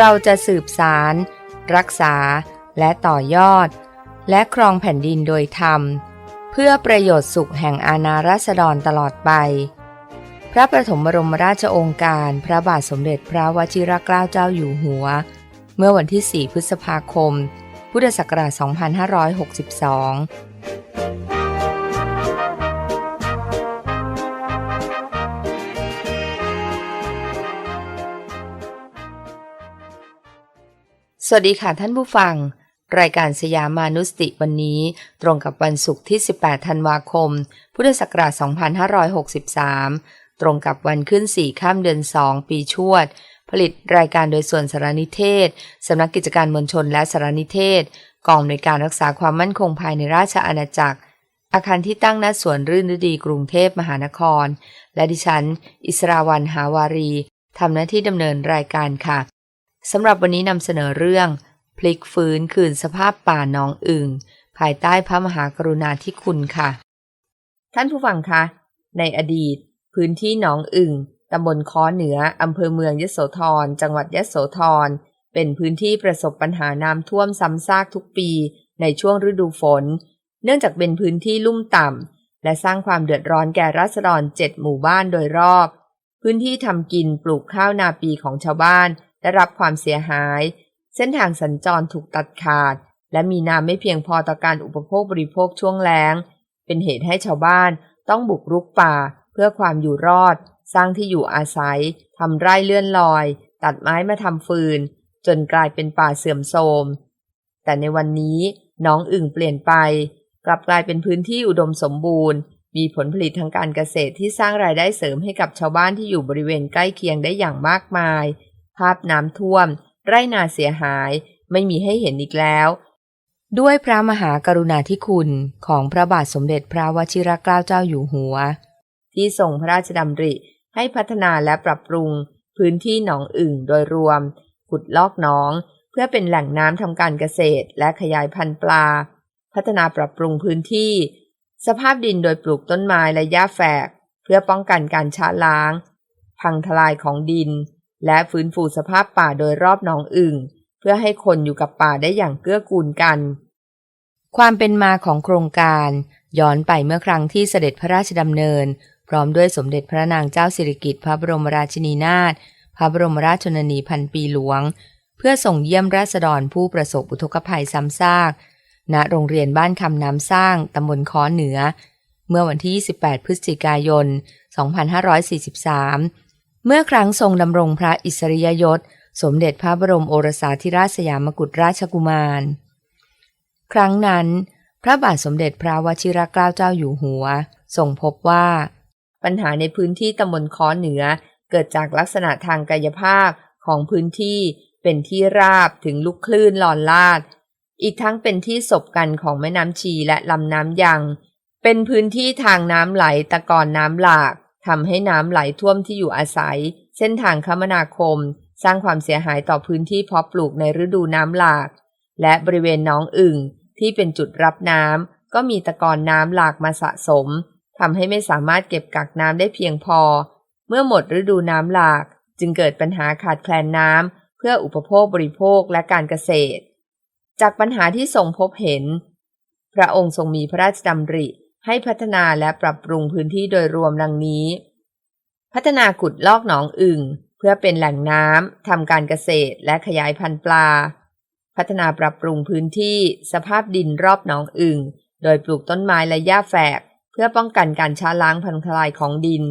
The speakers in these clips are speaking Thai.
เราจะสืบสาร รักษาและต่อยอด และครองแผ่นดินโดยธรรม เพื่อประโยชน์สุขแห่งอาณาราษฎรตลอดไป พระประถมบรมราชโองการ พระบาทสมเด็จพระวชิรเกล้าเจ้าอยู่หัว เมื่อวันที่ 4 พฤษภาคม พุทธศักราช 2562 สวัสดีค่ะท่านผู้ฟัง รายการสยามานุสติวันนี้ตรงกับวันศุกร์ที่ 18 ธันวาคม พุทธศักราช 2563 ตรงกับวันขึ้น 4 ข้ามเดือน 2 ปีชวด ผลิตรายการโดยส่วนสารนิเทศ สำนักกิจการมวลชนและสารนิเทศ กองในการรักษาความมั่นคงภายในราชอาณาจักร อาคารที่ตั้งณสวนรื่นฤดีกรุงเทพมหานคร และดิฉัน อิสราวันหาวารีทำหน้าที่ดำเนินรายการค่ะ สำหรับวันนี้นำเสนอเรื่อง พลิกฟื้นคืนสภาพป่าหนองอึ่งภายใต้พระมหากรุณาธิคุณค่ะ ท่านผู้ฟังคะ ในอดีต พื้นที่หนองอึ่งตำบลค้อเหนืออำเภอเมืองยโสธร จังหวัดยโสธร เป็นพื้นที่ประสบปัญหาน้ำท่วมซ้ำซากทุกปีในช่วงฤดูฝน เนื่องจากเป็นพื้นที่ลุ่มต่ำ และสร้างความเดือดร้อนแก่ราษฎรเจ็ดหมู่บ้านโดยรอบ พื้นที่ทำกินปลูกข้าวนาปีของชาวบ้าน ได้รับความเสียหาย เส้นทางสัญจรถูกตัดขาด และมีน้ำไม่เพียงพอต่อการอุปโภคบริโภคช่วงแล้ง เป็นเหตุให้ชาวบ้านต้องบุกรุกป่า เพื่อความอยู่รอด สร้างที่อยู่อาศัยทำไร่เลื่อนลอย ตัดไม้มาทำฟืน จนกลายเป็นป่าเสื่อมโทรม แต่ในวันนี้น้องอึ่งเปลี่ยนไป กลับกลายเป็นพื้นที่อุดมสมบูรณ์ มีผลผลิตทางการเกษตรที่สร้างรายได้เสริมให้กับชาวบ้านที่อยู่บริเวณใกล้เคียงได้อย่างมากมาย ภาพน้ำท่วม ไร่นาเสียหายไม่มีให้เห็นอีกแล้ว ด้วยพระมหากรุณาธิคุณของพระบาทสมเด็จพระวชิรเกล้าเจ้าอยู่หัว ที่ทรงพระราชดำริให้พัฒนาและปรับปรุง พื้นที่หนองอึ่งโดยรวม ขุดลอกหนอง เพื่อเป็นแหล่งน้ำทำการเกษตร และขยายพันธุ์ปลา พัฒนาปรับปรุงพื้นที่ สภาพดินโดยปลูกต้นไม้และหญ้าแฝก เพื่อป้องกันการชะล้าง พังทลายของดิน และฟื้นฟูสภาพป่าโดยรอบหนองอึ่งเพื่อให้คนอยู่กับป่าได้อย่างเกื้อกูลกัน ความเป็นมาของโครงการ ย้อนไปเมื่อครั้งที่เสด็จพระราชดำเนิน พร้อมด้วยสมเด็จพระนางเจ้าสิริกิติ์พระบรมราชินีนาถพระบรมราชชนนีพันปีหลวง เพื่อส่งเยี่ยมราษฎรผู้ประสบอุทกภัยซ้ำซาก ณโรงเรียนบ้านคำน้ำสร้างตำบลค้อเหนือ เมื่อวันที่ 28 พฤศจิกายน 2543 เมื่อครั้งทรงดำรงพระอิสริยยศ สมเด็จพระบรมโอรสาธิราชสยามกุฎราชกุมาร ครั้งนั้น พระบาทสมเด็จพระวชิรเกล้าเจ้าอยู่หัวทรงพบว่า ปัญหาในพื้นที่ตำบลค้อเหนือเกิดจากลักษณะทางกายภาพของพื้นที่เป็นที่ราบถึงลูกคลื่นลอนลาด อีกทั้งเป็นที่ศบกันของแม่น้ำชีและลำน้ำยัง เป็นพื้นที่ทางน้ำไหลตะกอนน้ำหลาก ทำให้น้ำไหลท่วมที่อยู่อาศัย เส้นทางคมนาคม สร้างความเสียหายต่อพื้นที่เพาะปลูกในฤดูน้ำหลาก และบริเวณน้องอึ่งที่เป็นจุดรับน้ำก็มีตะกอนน้ำหลากมาสะสมทำให้ไม่สามารถเก็บกักน้ำได้เพียงพอ เมื่อหมดฤดูน้ำหลาก จึงเกิดปัญหาขาดแคลนน้ำเพื่ออุปโภคบริโภคและการเกษตร จากปัญหาที่ทรงพบเห็น พระองค์ทรงมีพระราชดำริ ให้พัฒนาและปรับปรุงพื้นที่โดยรวมดังนี้ พัฒนาขุดลอกหนองอึ่ง เพื่อเป็นแหล่งน้ำทำการเกษตรและขยายพันธุ์ปลา พัฒนาปรับปรุงพื้นที่สภาพดินรอบหนองอึ่ง โดยปลูกต้นไม้และหญ้าแฝก เพื่อป้องกันการช้าล้างพังทลายของดิน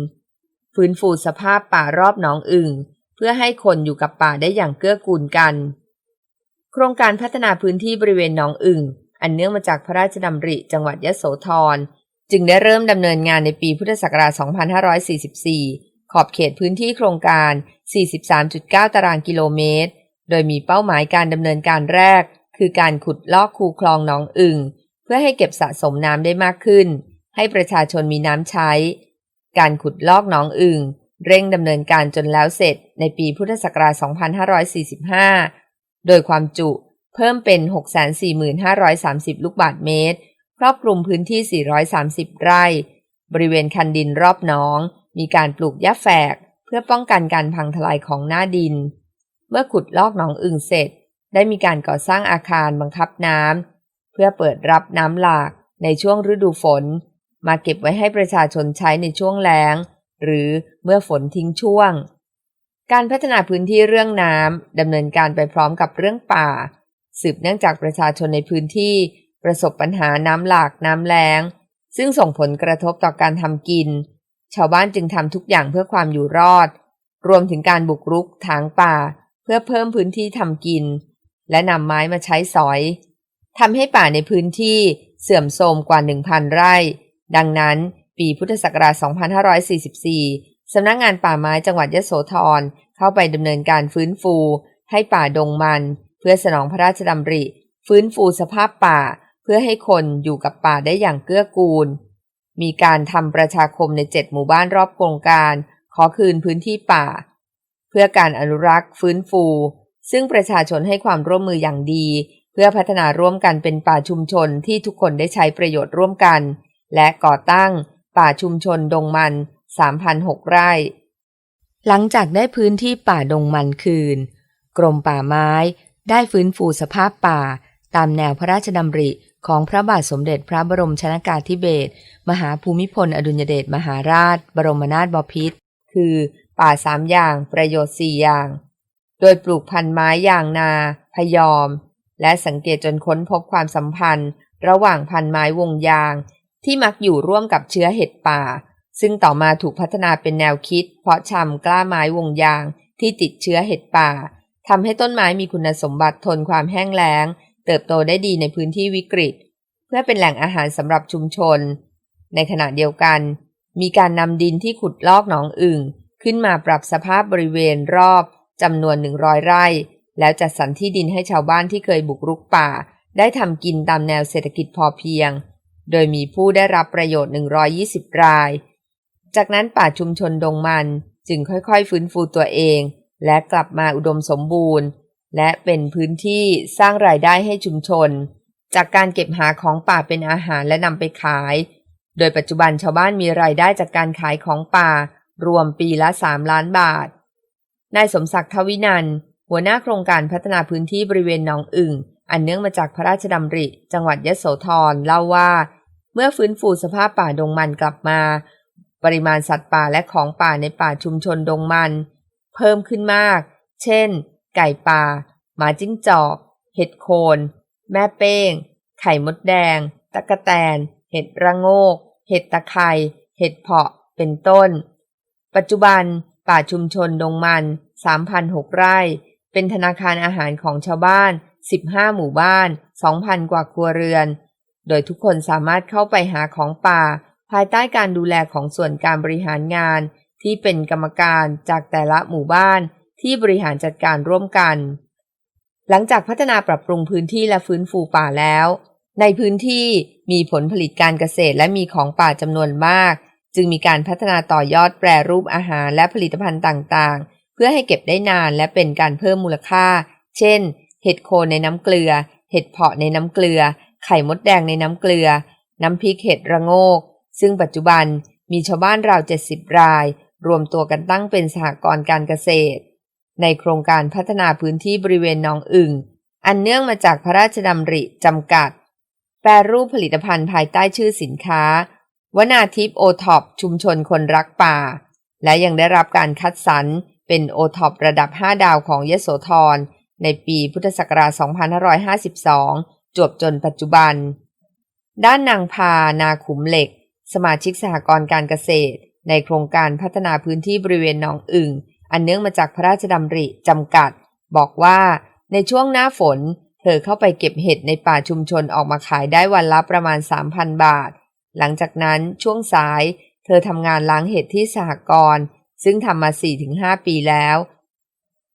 ฟื้นฟูสภาพป่ารอบหนองอึ่ง เพื่อให้คนอยู่กับป่าได้อย่างเกื้อกูลกัน โครงการพัฒนาพื้นที่บริเวณหนองอึ่งอันเนื่องมาจากพระราชดำริจังหวัดยะโสธร จึงได้เริ่มดำเนินงานในปีพุทธศักราช 2544 ขอบเขตพื้นที่โครงการ 43.9 ตารางกิโลเมตร โดยมีเป้าหมายการดำเนินการแรก คือการขุดลอกคูคลองหนองอึ่งเพื่อให้เก็บสะสมน้ำได้มากขึ้น ให้ประชาชนมีน้ำใช้ การขุดลอกหนองอึ่งเร่งดำเนินการจนแล้วเสร็จในปีพุทธศักราช 2545 โดยความจุเพิ่มเป็น 64530 ลูกบาทเมตร ครอบคลุมพื้นที่ 430 ไร่ บริเวณคันดินรอบหนอง มีการปลูกหญ้าแฝก เพื่อป้องกันการพังทลายของหน้าดิน เมื่อขุดลอกหนองอึ่งเสร็จ ได้มีการก่อสร้างอาคารบังคับน้ำเพื่อเปิดรับน้ำหลากในช่วงฤดูฝน มาเก็บไว้ให้ประชาชนใช้ในช่วงแล้ง หรือเมื่อฝนทิ้งช่วง การพัฒนาพื้นที่เรื่องน้ำดำเนินการไปพร้อมกับเรื่องป่า สืบเนื่องจากประชาชนในพื้นที่ ประสบปัญหาน้ำหลากน้ำแล้ง ซึ่งส่งผลกระทบต่อการทำกิน ชาวบ้านจึงทำทุกอย่างเพื่อความอยู่รอด รวมถึงการบุกรุกถางป่า เพื่อเพิ่มพื้นที่ทำกิน และนำไม้มาใช้สอยทำให้ป่าในพื้นที่เสื่อมโทรมกว่า 1,000 ไร่ ดังนั้น ปีพุทธศักราช 2544 สำนักงงานป่าไม้จังหวัดยโสธรเข้าไปดำเนินการฟื้นฟู ให้ป่าดงมัน เพื่อสนองพระราชดำริ ฟื้นฟูสภาพป่า พื่อให้คนอยู่กับป่าได้อย่างเกื้อกูล มีการทำประชาคมในเจ็ดหมู่บ้านรอบโครงการ ขอคืนพื้นที่ป่า เพื่อการอนุรักษ์ฟื้นฟู ซึ่งประชาชนให้ความร่วมมืออย่างดี เพื่อพัฒนาร่วมกันเป็นป่าชุมชนที่ทุกคนได้ใช้ประโยชน์ร่วมกัน และก่อตั้งป่าชุมชนดงมัน 3,006 ไร่ หลังจากได้พื้นที่ป่าดงมันคืน กรมป่าไม้ได้ฟื้นฟูสภาพป่า ตามแนวพระราชดำริ ของพระบาทสมเด็จพระบรมชนากาธิเบศรมหาภูมิพล อดุลยเดชมหาราช บรมนาถบพิตรคือ ป่าสามอย่างประโยชน์สี่อย่าง โดยปลูกพันธุ์ไม้อย่างนา พยอม และสังเกตจนค้นพบความสัมพันธ์ ระหว่างพันธุ์ไม้วงยาง ที่มักอยู่ร่วมกับเชื้อเห็ดป่า ซึ่งต่อมาถูกพัฒนาเป็นแนวคิด เพาะชำกล้าไม้วงยางที่ติดเชื้อเห็ดป่าทำให้ต้นไม้มีคุณสมบัติทนความแห้งแล้ง เติบโตได้ดีในพื้นที่วิกฤต เพื่อเป็นแหล่งอาหารสำหรับชุมชน ในขณะเดียวกัน มีการนำดินที่ขุดลอกหนองอึ่ง ขึ้นมาปรับสภาพบริเวณรอบจำนวน 100 ไร่ แล้วจัดสรรที่ดินให้ชาวบ้านที่เคยบุกรุกป่า ได้ทำกินตามแนวเศรษฐกิจพอเพียง โดยมีผู้ได้รับประโยชน์ 120 ราย จากนั้นป่าชุมชนดงมันจึงค่อยๆ ฟื้นฟูตัวเอง และกลับมาอุดมสมบูรณ์ และเป็นพื้นที่สร้างรายได้ให้ชุมชน จากการเก็บหาของป่าเป็นอาหารและนำไปขาย โดยปัจจุบันชาวบ้านมีรายได้จากการขายของป่า รวมปีละ 3 ล้านบาท นายสมศักดิ์ทวินันหัวหน้าโครงการพัฒนาพื้นที่บริเวณหนองอึ่ง อันเนื่องมาจากพระราชดำริ จังหวัดยะโสธรเล่าว่า เมื่อฟื้นฟูสภาพป่าดงมันกลับมา ปริมาณสัตว์ป่าและของป่าในป่าชุมชนดงมัน เพิ่มขึ้นมาก เช่น ไก่ป่า หมาจิ้งจอก เห็ดโคน แม่เป้ง ไข่มดแดง ตะกะแตน เห็ดระโงก เห็ดตะไคร่เห็ดเพาะ เป็นต้น ปัจจุบันป่าชุมชนดงมัน 3,006 ไร่ เป็นธนาคารอาหารของชาวบ้าน 15 หมู่บ้าน 2,000 กว่าครัวเรือน โดยทุกคนสามารถเข้าไปหาของป่า ภายใต้การดูแลของส่วนการบริหารงาน ที่เป็นกรรมการจากแต่ละหมู่บ้าน ที่บริหารจัดการร่วมกัน หลังจากพัฒนาปรับปรุงพื้นที่และฟื้นฟูป่าแล้ว ในพื้นที่มีผลผลิตการเกษตรและมีของป่าจำนวนมาก จึงมีการพัฒนาต่อยอดแปรรูปอาหารและผลิตภัณฑ์ต่างๆ เพื่อให้เก็บได้นานและเป็นการเพิ่มมูลค่า เช่น เห็ดโคนในน้ำเกลือ เห็ดเพาะในน้ำเกลือ ไข่มดแดงในน้ำเกลือ น้ำพริกเห็ดระโงก ซึ่งปัจจุบันมีชาวบ้านราว 70 ราย รวมตัวกันตั้งเป็นสหกรณ์การเกษตร ในโครงการพัฒนาพื้นที่บริเวณหนองอึ่ง อันเนื่องมาจากพระราชดำริจำกัด แปรรูปผลิตภัณฑ์ภายใต้ชื่อสินค้า วนาทิพโอท็อปชุมชนคนรักป่า และยังได้รับการคัดสรรเป็นโอท็อประดับ 5 ดาวของยโสธร ในปีพุทธศักราช 2552 จวบจนปัจจุบัน ด้านนางพานาขุมเหล็ก สมาชิกสหกรณ์การเกษตร ในโครงการพัฒนาพื้นที่บริเวณหนองอึ่ง อันเนื่องมาจากพระราชดำริจำกัด บอกว่า ในช่วงหน้าฝน เธอเข้าไปเก็บเห็ดในป่าชุมชนออกมาขายได้วันละประมาณ 3,000 บาท หลังจากนั้นช่วงสาย เธอทำงานล้างเห็ดที่สหกรณ์ซึ่งทำมา 4-5 ปีแล้ว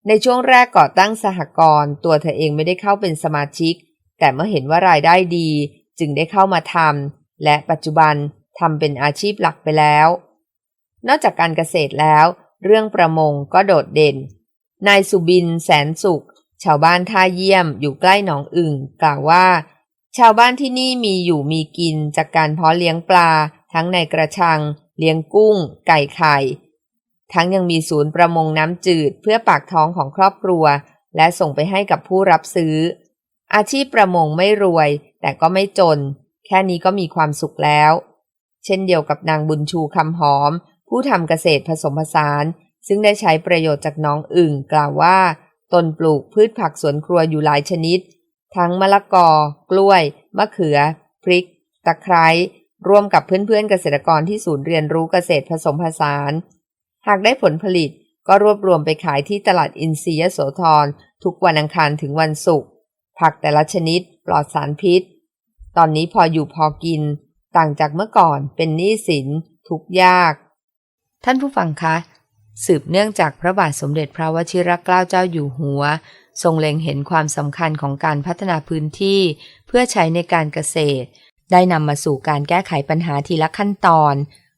ในช่วงแรกก่อตั้งสหกรณ์ตัวเธอเองไม่ได้เข้าเป็นสมาชิก แต่เมื่อเห็นว่ารายได้ดี จึงได้เข้ามาทำและปัจจุบันทำเป็นอาชีพหลักไปแล้ว นอกจากการเกษตรแล้ว เรื่องประมงก็โดดเด่น นายสุบินแสนสุข ชาวบ้านท่าเยี่ยมอยู่ใกล้หนองอึ่งกล่าวว่า ชาวบ้านที่นี่มีอยู่มีกินจากการเพาะเลี้ยงปลา ทั้งในกระชัง เลี้ยงกุ้ง ไก่ไข่ ทั้งยังมีศูนย์ประมงน้ำจืดเพื่อปากท้องของครอบครัว และส่งไปให้กับผู้รับซื้อ อาชีพประมงไม่รวย แต่ก็ไม่จน แค่นี้ก็มีความสุขแล้ว เช่นเดียวกับนางบุญชูคำหอม ผู้ทำเกษตรผสมผสาน ซึ่งได้ใช้ประโยชน์จากน้องอึ่งกล่าวว่า ตนปลูกพืชผักสวนครัวอยู่หลายชนิด ทั้งมะละกอ กล้วย มะเขือ พริก ตะไคร้ร่วมกับเพื่อนๆเกษตรกรที่ศูนย์เรียนรู้เกษตรผสมผสาน หากได้ผลผลิตก็รวบรวมไปขายที่ตลาดอินทรียโสธรทุกวันอังคารถึงวันศุกร์ผักแต่ละชนิดปลอดสารพิษ ตอนนี้พออยู่พอกิน ต่างจากเมื่อก่อนเป็นหนี้สินทุกยาก ท่านผู้ฟังคะ สืบเนื่องจากพระบาทสมเด็จพระวชิรเกล้าเจ้าอยู่หัว ทรงเล็งเห็นความสำคัญของการพัฒนาพื้นที่ เพื่อใช้ในการเกษตร ได้นำมาสู่การแก้ไขปัญหาทีละขั้นตอน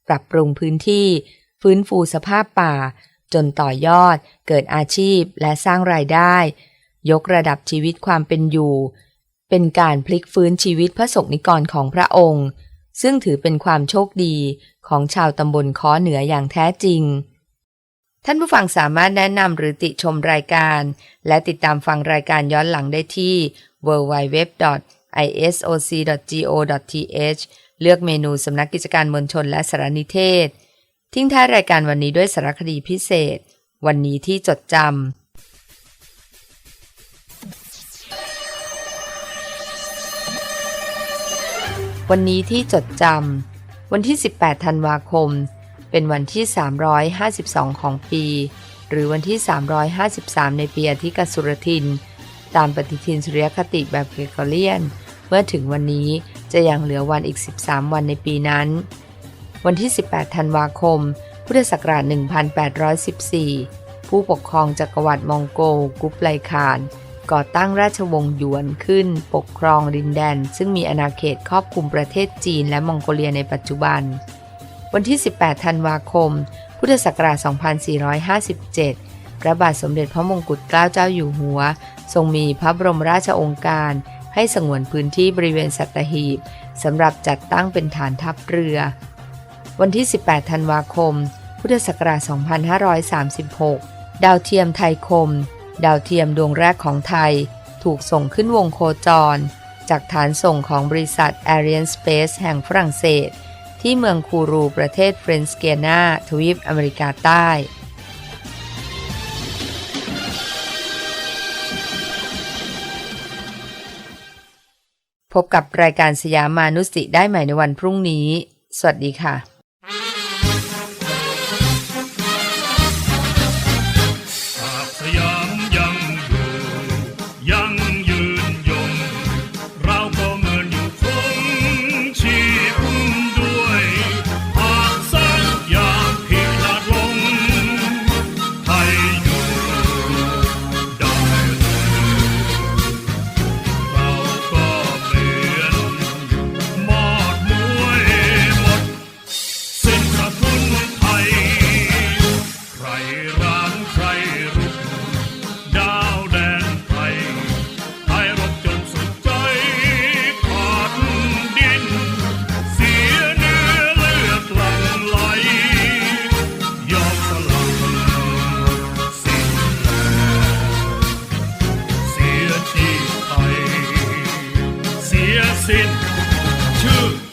ปรับปรุงพื้นที่ ฟื้นฟูสภาพป่า จนต่อยอด เกิดอาชีพและสร้างรายได้ ยกระดับชีวิตความเป็นอยู่ เป็นการพลิกฟื้นชีวิตพระสงฆ์นิกรของพระองค์ซึ่งถือเป็นความโชคดี ของชาวตำบลค้อเหนืออย่างแท้จริง ท่านผู้ฟังสามารถแนะนำหรือติชมรายการ และติดตามฟังรายการย้อนหลังได้ที่ www.isoc.go.th เลือกเมนูสำนักกิจการมวลชนและสารนิเทศ ทิ้งท้ายรายการวันนี้ด้วยสารคดีพิเศษ วันนี้ที่จดจำวันนี้ที่จดจำ วันที่ 18 ธันวาคม เป็นวันที่ 352 ของปี หรือวันที่ 353 ในปีอธิกสุรทิน ตามปฏิทินสุริยคติแบบเกรกอเรียน เมื่อถึงวันนี้จะยังเหลือวันอีก 13 วันในปีนั้น วันที่ 18 ธันวาคม พุทธศักราช 1814 ผู้ปกครองจักรวรรดิมองโกกุปไลคาน ก่อตั้งราชวงศ์หยวนขึ้น ปกครองดินแดน ซึ่งมีอาณาเขตครอบคลุมประเทศจีนและมองโกเลียในปัจจุบัน วันที่ 18 ธันวาคม พุทธศักราช 2457 พระบาทสมเด็จพระมงกุฎเกล้าเจ้าอยู่หัว ทรงมีพระบรมราชโองการ ให้สงวนพื้นที่บริเวณสัตหีบสำหรับจัดตั้งเป็นฐานทัพเรือ วันที่ 18 ธันวาคม พุทธศักราช 2536 ดาวเทียมไทยคม ดาวเทียมดวงแรกของไทย ถูกส่งขึ้นวงโคจร จากฐานส่งของบริษัท Ariane Space แห่งฝรั่งเศส ที่เมืองคูรูประเทศเฟรนสเกียนาทวีปอเมริกาใต้พบกับรายการสยามมานุสติได้ใหม่ในวันพรุ่งนี้ สวัสดีค่ะ in two.